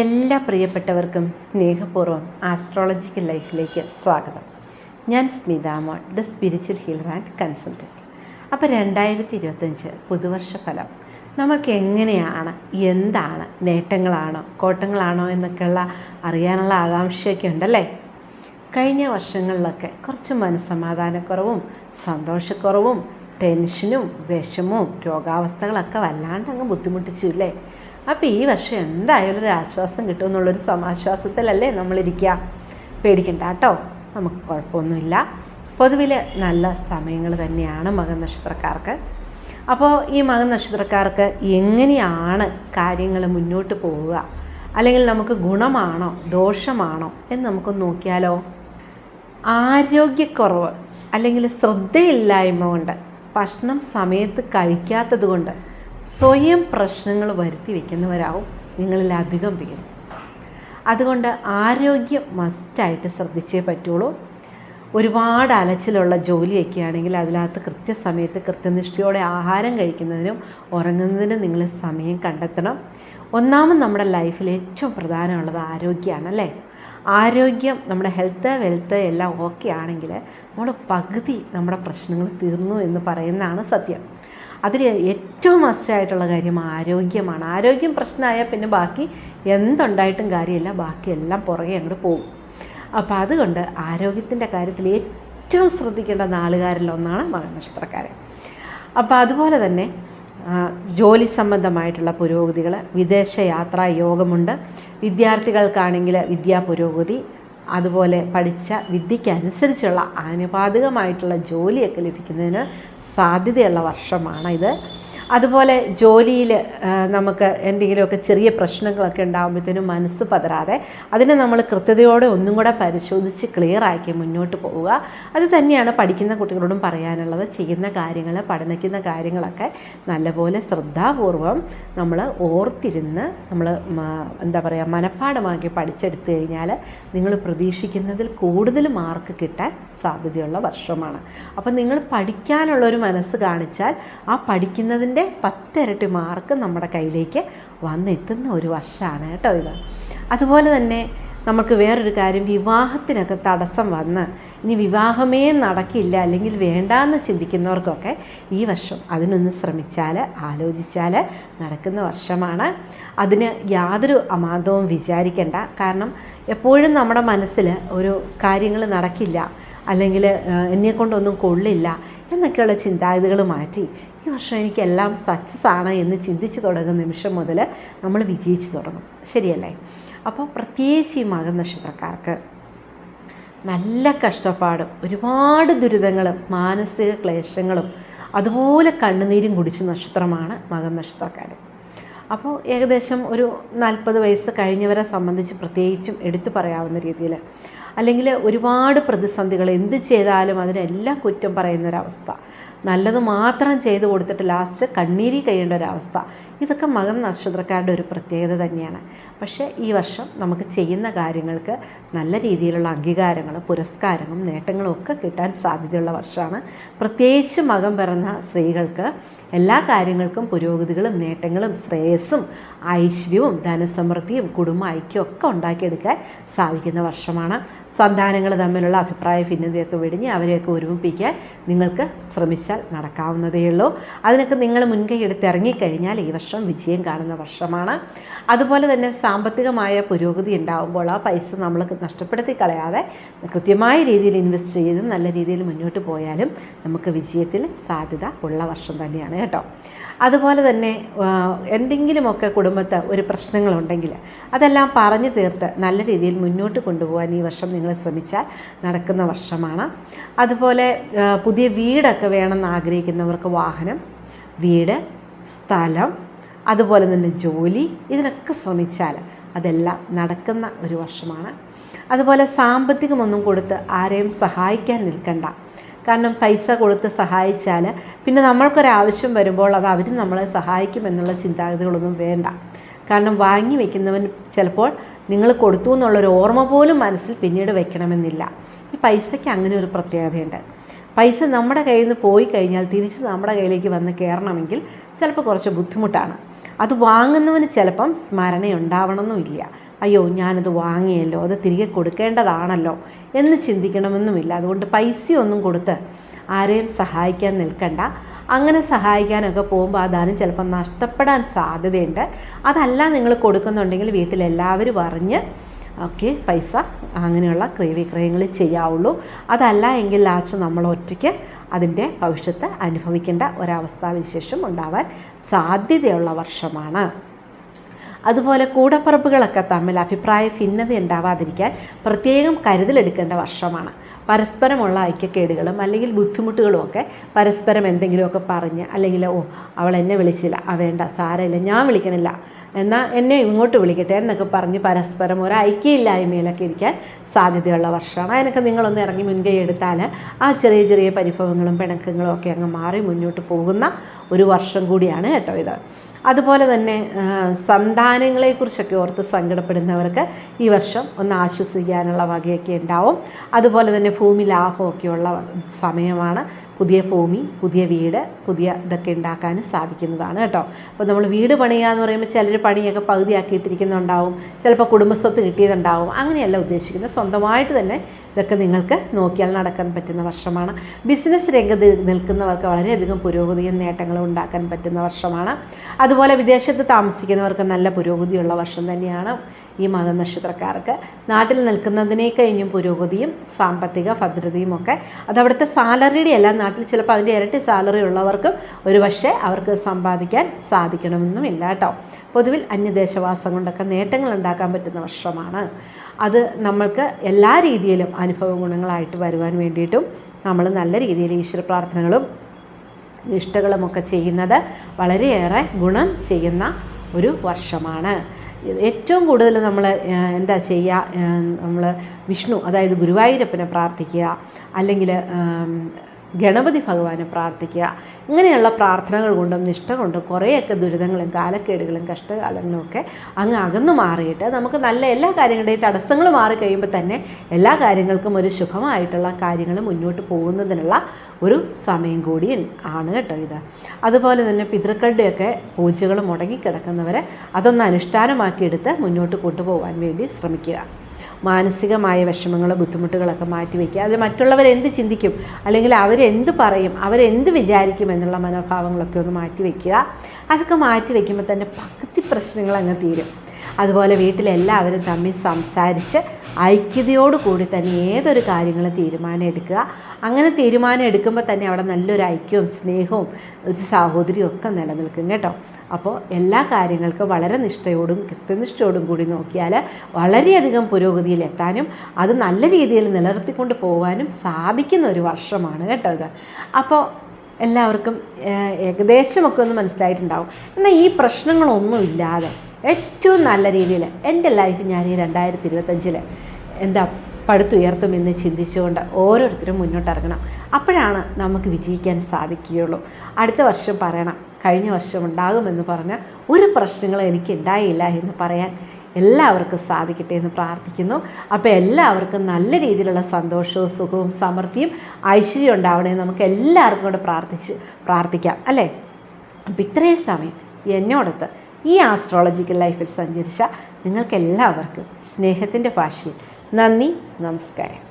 എല്ലാ പ്രിയപ്പെട്ടവർക്കും സ്നേഹപൂർവം ആസ്ട്രോളജിക്കൽ ലൈഫിലേക്ക് സ്വാഗതം. ഞാൻ Smithamol the spiritual healer and consultant അപ്പോൾ രണ്ടായിരത്തി ഇരുപത്തഞ്ച് പുതുവർഷ ഫലം. നമുക്ക് എങ്ങനെയാണ് എന്താണ് നേട്ടങ്ങളാണോ കോട്ടങ്ങളാണോ എന്നൊക്കെയുള്ള അറിയാനുള്ള ആകാംക്ഷയൊക്കെ ഉണ്ടല്ലേ? കഴിഞ്ഞ വർഷങ്ങളിലൊക്കെ കുറച്ച് മനസ്സമാധാനക്കുറവും സന്തോഷക്കുറവും ടെൻഷനും വിഷമവും രോഗാവസ്ഥകളൊക്കെ വല്ലാണ്ട് അങ്ങ് ബുദ്ധിമുട്ടിച്ചു ഇല്ലേ? അപ്പോൾ ഈ വർഷം എന്തായാലും ഒരു ആശ്വാസം കിട്ടും എന്നുള്ളൊരു സമാശ്വാസത്തിലല്ലേ നമ്മളിരിക്കുക പേടിക്കണ്ട കേട്ടോ. നമുക്ക് കുഴപ്പമൊന്നുമില്ല. പൊതുവിൽ നല്ല സമയങ്ങൾ തന്നെയാണ് മകൻ നക്ഷത്രക്കാർക്ക്. അപ്പോൾ ഈ മകൻ നക്ഷത്രക്കാർക്ക് എങ്ങനെയാണ് കാര്യങ്ങൾ മുന്നോട്ട് പോവുക? അല്ലെങ്കിൽ നമുക്ക് ഗുണമാണോ ദോഷമാണോ എന്ന് നമുക്ക് നോക്കിയാലോ? ആരോഗ്യക്കുറവ് അല്ലെങ്കിൽ ശ്രദ്ധയില്ലായ്മ കൊണ്ട് ഭക്ഷണം സമയത്ത് കഴിക്കാത്തത് കൊണ്ട് സ്വയം പ്രശ്നങ്ങൾ വരുത്തി വയ്ക്കുന്നവരാവും നിങ്ങളിൽ അധികം പേര്. അതുകൊണ്ട് ആരോഗ്യം മസ്റ്റായിട്ട് ശ്രദ്ധിച്ചേ പറ്റുള്ളൂ. ഒരുപാട് അലച്ചിലുള്ള ജോലിയൊക്കെ ആണെങ്കിൽ അതിനകത്ത് കൃത്യസമയത്ത് കൃത്യനിഷ്ഠയോടെ ആഹാരം കഴിക്കുന്നതിനും ഉറങ്ങുന്നതിനും നിങ്ങൾ സമയം കണ്ടെത്തണം. ഒന്നാമത് നമ്മുടെ ലൈഫിൽ ഏറ്റവും പ്രധാനമുള്ളത് ആരോഗ്യമാണ് അല്ലേ? ആരോഗ്യം നമ്മുടെ ഹെൽത്ത് വെൽത്ത് എല്ലാം ഓക്കെ ആണെങ്കിൽ നമ്മൾ പകുതി നമ്മുടെ പ്രശ്നങ്ങൾ തീർന്നു എന്ന് പറയുന്നതാണ് സത്യം. അതിൽ ഏറ്റവും മസ്റ്റായിട്ടുള്ള കാര്യം ആരോഗ്യമാണ്. ആരോഗ്യം പ്രശ്നമായാൽ പിന്നെ ബാക്കി എന്തുണ്ടായിട്ടും കാര്യമില്ല. ബാക്കിയെല്ലാം പുറകെ അങ്ങോട്ട് പോകും. അപ്പോൾ അതുകൊണ്ട് ആരോഗ്യത്തിന്റെ കാര്യത്തിൽ ഏറ്റവും ശ്രദ്ധിക്കേണ്ട നാളുകാരിലൊന്നാണ് മകനക്ഷത്രക്കാരൻ അപ്പോൾ അതുപോലെ തന്നെ ജോലി സംബന്ധമായിട്ടുള്ള പുരോഗതികൾ വിദേശ യാത്രാ യോഗമുണ്ട്. വിദ്യാർത്ഥികൾക്കാണെങ്കിൽ വിദ്യാ പുരോഗതി അതുപോലെ പഠിച്ച വിദ്യയ്ക്കനുസരിച്ചുള്ള ആനുപാതികമായിട്ടുള്ള ജോലിയൊക്കെ ലഭിക്കുന്നതിന് സാധ്യതയുള്ള വർഷമാണ് ഇത്. അതുപോലെ ജോലിയിൽ നമുക്ക് എന്തെങ്കിലുമൊക്കെ ചെറിയ പ്രശ്നങ്ങളൊക്കെ ഉണ്ടാകുമ്പോഴത്തേനും മനസ്സ് പതരാതെ അതിനെ നമ്മൾ കൃത്യതയോടെ ഒന്നും കൂടെ പരിശോധിച്ച് ക്ലിയറാക്കി മുന്നോട്ട് പോവുക. അത് തന്നെയാണ് പഠിക്കുന്ന കുട്ടികളോടും പറയാനുള്ളത്. ചെയ്യുന്ന കാര്യങ്ങൾ പഠനിക്കുന്ന കാര്യങ്ങളൊക്കെ നല്ലപോലെ ശ്രദ്ധാപൂർവം നമ്മൾ ഓർത്തിരുന്ന് നമ്മൾ എന്താ പറയുക മനഃപ്പാടമാക്കി പഠിച്ചെടുത്തു കഴിഞ്ഞാൽ നിങ്ങൾ പ്രതീക്ഷിക്കുന്നതിൽ കൂടുതൽ മാർക്ക് കിട്ടാൻ സാധ്യതയുള്ള വർഷമാണ്. അപ്പം നിങ്ങൾ പഠിക്കാനുള്ളൊരു മനസ്സ് കാണിച്ചാൽ ആ പഠിക്കുന്നതിന്റെ അതിന്റെ പത്തിരട്ടി മാർക്ക് നമ്മുടെ കയ്യിലേക്ക് വന്നെത്തുന്ന ഒരു വർഷമാണ് കേട്ടോ ഇത്. അതുപോലെ തന്നെ നമുക്ക് വേറൊരു കാര്യം വിവാഹത്തിനൊക്കെ തടസ്സം വന്ന് ഇനി വിവാഹമേ നടക്കില്ല അല്ലെങ്കിൽ വേണ്ടാന്ന് ചിന്തിക്കുന്നവർക്കൊക്കെ ഈ വർഷം അതിനൊന്ന് ശ്രമിച്ചാൽ ആലോചിച്ചാൽ നടക്കുന്ന വർഷമാണ്. അതിന് യാതൊരു അമാന്തവും വിചാരിക്കേണ്ട. കാരണം എപ്പോഴും നമ്മുടെ മനസ്സിൽ ഒരു കാര്യങ്ങൾ നടക്കില്ല. അല്ലെങ്കിൽ എന്നെക്കൊണ്ടൊന്നും കൊള്ളില്ല. എന്നൊക്കെയുള്ള ചിന്താഗതികൾ മാറ്റി ഈ വർഷം എനിക്കെല്ലാം സക്സസ് ആണ് എന്ന് ചിന്തിച്ച് തുടങ്ങുന്ന നിമിഷം മുതൽ നമ്മൾ വിജയിച്ചു തുടങ്ങും. ശരിയല്ലേ? അപ്പോൾ പ്രത്യേകിച്ച് ഈ മകൻ നക്ഷത്രക്കാർക്ക് നല്ല കഷ്ടപ്പാടും ഒരുപാട് ദുരിതങ്ങളും മാനസിക ക്ലേശങ്ങളും അതുപോലെ കണ്ണുനീരും കുടിച്ച നക്ഷത്രമാണ് മകൻ നക്ഷത്രക്കാർ അപ്പോൾ ഏകദേശം ഒരു നാൽപ്പത് വയസ്സ് കഴിഞ്ഞവരെ സംബന്ധിച്ച് പ്രത്യേകിച്ചും എടുത്തു പറയാവുന്ന രീതിയിൽ അല്ലെങ്കിൽ ഒരുപാട് പ്രതിസന്ധികൾ എന്ത് ചെയ്താലും അതിനെല്ലാം കുറ്റം പറയുന്ന ഒരവസ്ഥ നല്ലത് മാത്രം ചെയ്തു കൊടുത്തിട്ട് ലാസ്റ്റ് കണ്ണീരി കഴിയേണ്ട ഒരവസ്ഥ. ഇതൊക്കെ മകൻ നക്ഷത്രക്കാരുടെ ഒരു പ്രത്യേകത തന്നെയാണ്. പക്ഷേ ഈ വർഷം നമുക്ക് ചെയ്യുന്ന കാര്യങ്ങൾക്ക് നല്ല രീതിയിലുള്ള അംഗീകാരങ്ങളും പുരസ്കാരങ്ങളും നേട്ടങ്ങളും ഒക്കെ കിട്ടാൻ സാധ്യതയുള്ള വർഷമാണ്. പ്രത്യേകിച്ച് മകം പിറന്ന സ്ത്രീകൾക്ക് എല്ലാ കാര്യങ്ങൾക്കും പുരോഗതികളും നേട്ടങ്ങളും ശ്രേയസ്സും ഐശ്വര്യവും ധനസമൃദ്ധിയും കുടുംബ ഐക്യവും ഒക്കെ ഉണ്ടാക്കിയെടുക്കാൻ സാധിക്കുന്ന വർഷമാണ്. സന്താനങ്ങൾ തമ്മിലുള്ള അഭിപ്രായ ഭിന്നതയൊക്കെ വെടിഞ്ഞ് അവരെയൊക്കെ ഒരുമിപ്പിക്കാൻ നിങ്ങൾക്ക് ശ്രമിച്ചാൽ നടക്കാവുന്നതേയുള്ളൂ അതിനൊക്കെ നിങ്ങൾ മുൻകൈ എടുത്തിറങ്ങിക്കഴിഞ്ഞാൽ ഈ വർഷം വിജയം കാണുന്ന വർഷമാണ്. അതുപോലെ തന്നെ സാമ്പത്തികമായ പുരോഗതി ഉണ്ടാകുമ്പോൾ ആ പൈസ നമ്മൾ നഷ്ടപ്പെടുത്തി കളയാതെ കൃത്യമായ രീതിയിൽ ഇൻവെസ്റ്റ് ചെയ്ത് നല്ല രീതിയിൽ മുന്നോട്ട് പോയാലും നമുക്ക് വിജയത്തിൽ സാധ്യത ഉള്ള വർഷം തന്നെയാണ് കേട്ടോ. അതുപോലെ തന്നെ എന്തെങ്കിലുമൊക്കെ കുടുംബത്ത് ഒരു പ്രശ്നങ്ങളുണ്ടെങ്കിൽ അതെല്ലാം പറഞ്ഞു തീർത്ത് നല്ല രീതിയിൽ മുന്നോട്ട് കൊണ്ടുപോകാൻ ഈ വർഷം നിങ്ങൾ ശ്രമിച്ചാൽ നടക്കുന്ന വർഷമാണ്. അതുപോലെ പുതിയ വീടൊക്കെ വേണമെന്ന് ആഗ്രഹിക്കുന്നവർക്ക് വാഹനം വീട് സ്ഥലം അതുപോലെ തന്നെ ജോലി ഇതിനൊക്കെ ശ്രമിച്ചാൽ അതെല്ലാം നടക്കുന്ന ഒരു വർഷമാണ്. അതുപോലെ സാമ്പത്തികമൊന്നും കൊടുത്ത് ആരെയും സഹായിക്കാൻ നിൽക്കണ്ട. കാരണം പൈസ കൊടുത്ത് സഹായിച്ചാൽ പിന്നെ നമ്മൾക്കൊരാവശ്യം വരുമ്പോൾ അത് അവർ നമ്മളെ സഹായിക്കുമെന്നുള്ള ചിന്താഗതികളൊന്നും വേണ്ട. കാരണം വാങ്ങി വയ്ക്കുന്നവൻ ചിലപ്പോൾ നിങ്ങൾ കൊടുത്തു എന്നുള്ളൊരു ഓർമ്മ പോലും മനസ്സിൽ പിന്നീട് വെക്കണമെന്നില്ല. ഈ പൈസയ്ക്ക് അങ്ങനെ ഒരു പ്രത്യേകതയുണ്ട്. പൈസ നമ്മുടെ കയ്യിൽ നിന്ന് പോയി കഴിഞ്ഞാൽ തിരിച്ച് നമ്മുടെ കയ്യിലേക്ക് വന്ന് കയറണമെങ്കിൽ ചിലപ്പോൾ കുറച്ച് ബുദ്ധിമുട്ടാണ്. അത് വാങ്ങുന്നവന് ചിലപ്പം സ്മരണ ഉണ്ടാവണമെന്നുമില്ല അയ്യോ ഞാനത് വാങ്ങിയല്ലോ അത് തിരികെ കൊടുക്കേണ്ടതാണല്ലോ എന്ന് ചിന്തിക്കണമെന്നുമില്ല. അതുകൊണ്ട് പൈസയൊന്നും കൊടുത്ത് ആരെയും സഹായിക്കാൻ നിൽക്കണ്ട. അങ്ങനെ സഹായിക്കാനൊക്കെ പോകുമ്പോൾ ആ ധനം ചിലപ്പം നഷ്ടപ്പെടാൻ സാധ്യതയുണ്ട്. അതല്ല നിങ്ങൾ കൊടുക്കുന്നുണ്ടെങ്കിൽ വീട്ടിലെല്ലാവരും അറിഞ്ഞ് ഒക്കെ പൈസ അങ്ങനെയുള്ള ക്രയവിക്രയങ്ങൾ ചെയ്യാവുള്ളൂ. അതല്ല എങ്കിൽ ലാസ്റ്റ് നമ്മൾ ഒറ്റയ്ക്ക് അതിന്റെ ഭവിഷ്യത്ത് അനുഭവിക്കേണ്ട ഒരവസ്ഥാവിശേഷം ഉണ്ടാവാൻ സാധ്യതയുള്ള വർഷമാണ്. അതുപോലെ കൂടപ്പറപ്പുകളൊക്കെ തമ്മിൽ അഭിപ്രായ ഭിന്നത ഉണ്ടാവാതിരിക്കാൻ പ്രത്യേകം കരുതലെടുക്കേണ്ട വർഷമാണ്. പരസ്പരമുള്ള ഐക്യക്കേടുകളും അല്ലെങ്കിൽ ബുദ്ധിമുട്ടുകളും ഒക്കെ പരസ്പരം എന്തെങ്കിലുമൊക്കെ പറഞ്ഞ് അല്ലെങ്കിൽ ഓ അവൾ എന്നെ വിളിച്ചില്ല ആ വേണ്ട സാരമില്ല ഞാൻ വിളിക്കണില്ല എന്നാൽ എന്നെ ഇങ്ങോട്ട് വിളിക്കട്ടെ എന്നൊക്കെ പറഞ്ഞ് പരസ്പരം ഒരു ഐക്യമില്ലായ്മയിലൊക്കെ ഇരിക്കാൻ സാധ്യതയുള്ള വർഷമാണ്. അതിനൊക്കെ നിങ്ങളൊന്ന് ഇറങ്ങി മുൻകൈ എടുത്താൽ ആ ചെറിയ ചെറിയ പരിഭവങ്ങളും പിണക്കങ്ങളും ഒക്കെ അങ്ങ് മാറി മുന്നോട്ട് പോകുന്ന ഒരു വർഷം കൂടിയാണ് കേട്ടോ ഇത്. അതുപോലെ തന്നെ സന്താനങ്ങളെക്കുറിച്ചൊക്കെ ഓർത്ത് സങ്കടപ്പെടുന്നവർക്ക് ഈ വർഷം ഒന്ന് ആശ്വസിക്കാനുള്ള വകയൊക്കെ ഉണ്ടാവും. അതുപോലെ തന്നെ ഭൂമി ലാഭമൊക്കെയുള്ള സമയമാണ് പുതിയ ഭൂമി പുതിയ വീട് പുതിയ ഇതൊക്കെ ഉണ്ടാക്കാൻ സാധിക്കുന്നതാണ് കേട്ടോ. അപ്പോൾ നമ്മൾ വീട് പണിയുക എന്ന് പറയുമ്പോൾ ചിലർ പണിയൊക്കെ പകുതിയാക്കിയിട്ടിരിക്കുന്നുണ്ടാവും ചിലപ്പോൾ കുടുംബസ്വത്ത് കിട്ടിയതുണ്ടാവും അങ്ങനെയല്ല ഉദ്ദേശിക്കുന്നത്. സ്വന്തമായിട്ട് തന്നെ ഇതൊക്കെ നിങ്ങൾക്ക് നോക്കിയാൽ നടക്കാൻ പറ്റുന്ന വർഷമാണ്. ബിസിനസ് രംഗത്ത് നിൽക്കുന്നവർക്ക് വളരെയധികം പുരോഗതിയും നേട്ടങ്ങളും ഉണ്ടാക്കാൻ പറ്റുന്ന വർഷമാണ്. അതുപോലെ വിദേശത്ത് താമസിക്കുന്നവർക്ക് നല്ല പുരോഗതിയുള്ള വർഷം തന്നെയാണ്. ഈ മകനക്ഷത്രക്കാർക്ക് നാട്ടിൽ നിൽക്കുന്നതിനെ കഴിഞ്ഞും പുരോഗതിയും സാമ്പത്തിക ഭദ്രതയും ഒക്കെ. അത് അവിടുത്തെ സാലറിയുടെ അല്ല നാട്ടിൽ ചിലപ്പോൾ അതിന്റെ ഇരട്ടി സാലറി ഉള്ളവർക്കും ഒരു പക്ഷേ അവർക്ക് സമ്പാദിക്കാൻ സാധിക്കണമെന്നുമില്ല കേട്ടോ. പൊതുവിൽ അന്യദേശവാസം കൊണ്ടൊക്കെ നേട്ടങ്ങൾ ഉണ്ടാക്കാൻ പറ്റുന്ന വർഷമാണ്. അത് നമ്മൾക്ക് എല്ലാ രീതിയിലും അനുഭവ ഗുണങ്ങളായിട്ട് വരുവാൻ വേണ്ടിയിട്ടും നമ്മൾ നല്ല രീതിയിൽ ഈശ്വര പ്രാർത്ഥനകളും നിഷ്ഠകളുമൊക്കെ ചെയ്യുന്നത് വളരെയേറെ ഗുണം ചെയ്യുന്ന ഒരു വർഷമാണ്. ഏറ്റവും കൂടുതൽ നമ്മൾ എന്താ ചെയ്യുക നമ്മൾ വിഷ്ണു അതായത് ഗുരുവായൂരപ്പനെ പ്രാർത്ഥിക്കുക അല്ലെങ്കിൽ ഗണപതി ഭഗവാനെ പ്രാർത്ഥിക്കുക. ഇങ്ങനെയുള്ള പ്രാർത്ഥനകൾ കൊണ്ടും നിഷ്ഠ കൊണ്ടും കുറേയൊക്കെ ദുരിതങ്ങളും കാലക്കേടുകളും കഷ്ടകാലങ്ങളും ഒക്കെ അങ്ങ് അകന്നു മാറിയിട്ട് നമുക്ക് നല്ല എല്ലാ കാര്യങ്ങളുടെയും തടസ്സങ്ങൾ മാറി കഴിയുമ്പോൾ തന്നെ എല്ലാ കാര്യങ്ങൾക്കും ഒരു ശുഭമായിട്ടുള്ള കാര്യങ്ങൾ മുന്നോട്ട് പോകുന്നതിനുള്ള ഒരു സമയം കൂടി ആണ് കേട്ടോ ഇത്. അതുപോലെ തന്നെ പിതൃക്കളുടെയൊക്കെ പൂജകൾ മുടങ്ങിക്കിടക്കുന്നവരെ അതൊന്ന് അനുഷ്ഠാനമാക്കിയെടുത്ത് മുന്നോട്ട് കൊണ്ടുപോകാൻ വേണ്ടി ശ്രമിക്കുക. മാനസികമായ വിഷമങ്ങൾ ബുദ്ധിമുട്ടുകളൊക്കെ മാറ്റിവെക്കുക അത് മറ്റുള്ളവരെന്ത് ചിന്തിക്കും? അല്ലെങ്കിൽ അവരെന്ത് പറയും? അവരെന്ത് വിചാരിക്കും എന്നുള്ള മനോഭാവങ്ങളൊക്കെ ഒന്ന് മാറ്റിവെക്കുക അതൊക്കെ മാറ്റി വയ്ക്കുമ്പോൾ തന്നെ പകുതി പ്രശ്നങ്ങൾ അങ്ങ് തീരും. അതുപോലെ വീട്ടിലെല്ലാവരും തമ്മിൽ സംസാരിച്ച് ഐക്യതയോട് കൂടി തന്നെ ഏതൊരു കാര്യങ്ങളും തീരുമാനം എടുക്കുക. അങ്ങനെ തീരുമാനം എടുക്കുമ്പോൾ തന്നെ അവിടെ നല്ലൊരു ഐക്യവും സ്നേഹവും ഒരു സാഹോദര്യവും ഒക്കെ നിലനിൽക്കും കേട്ടോ. അപ്പോൾ എല്ലാ കാര്യങ്ങൾക്കും വളരെ നിഷ്ഠയോടും കൃത്യനിഷ്ഠയോടും കൂടി നോക്കിയാൽ വളരെയധികം പുരോഗതിയിൽ എത്താനും അത് നല്ല രീതിയിൽ നിലനിർത്തിക്കൊണ്ട് പോകാനും സാധിക്കുന്ന ഒരു വർഷമാണ് കേട്ടോ ഇത്. അപ്പോൾ എല്ലാവർക്കും ഏകദേശമൊക്കെ ഒന്ന് മനസ്സിലായിട്ടുണ്ടാവും. എന്നാൽ ഈ പ്രശ്നങ്ങളൊന്നും ഇല്ലാതെ ഏറ്റവും നല്ല രീതിയിൽ എന്റെ ലൈഫ് ഞാൻ ഈ രണ്ടായിരത്തി ഇരുപത്തഞ്ചിൽ എന്താ പടുത്തുയർത്തുമെന്ന് ചിന്തിച്ചുകൊണ്ട് ഓരോരുത്തരും മുന്നോട്ടിറങ്ങണം. അപ്പോഴാണ് നമുക്ക് വിജയിക്കാൻ സാധിക്കുകയുള്ളൂ. അടുത്ത വർഷം പറയണം. കഴിഞ്ഞ വർഷം ഉണ്ടാകുമെന്ന് പറഞ്ഞ ഒരു പ്രശ്നങ്ങളും എനിക്ക് ഉണ്ടായില്ല എന്ന് പറയാൻ എല്ലാവർക്കും സാധിക്കട്ടെ എന്ന് പ്രാർത്ഥിക്കുന്നു. അപ്പോൾ എല്ലാവർക്കും നല്ല രീതിയിലുള്ള സന്തോഷവും സുഖവും സമൃദ്ധിയും ഐശ്വര്യം ഉണ്ടാവണേ നമുക്ക് എല്ലാവർക്കും കൂടെ പ്രാർത്ഥിച്ച് പ്രാർത്ഥിക്കാം അല്ലേ? അപ്പം ഇത്രയും സമയം എന്നോടത്ത് ഈ ആസ്ട്രോളജിക്കൽ ലൈഫിൽ സഞ്ചരിച്ച നിങ്ങൾക്കെല്ലാവർക്കും സ്നേഹത്തിന്റെ ഭാഷയിൽ നന്ദി നമസ്കാരം.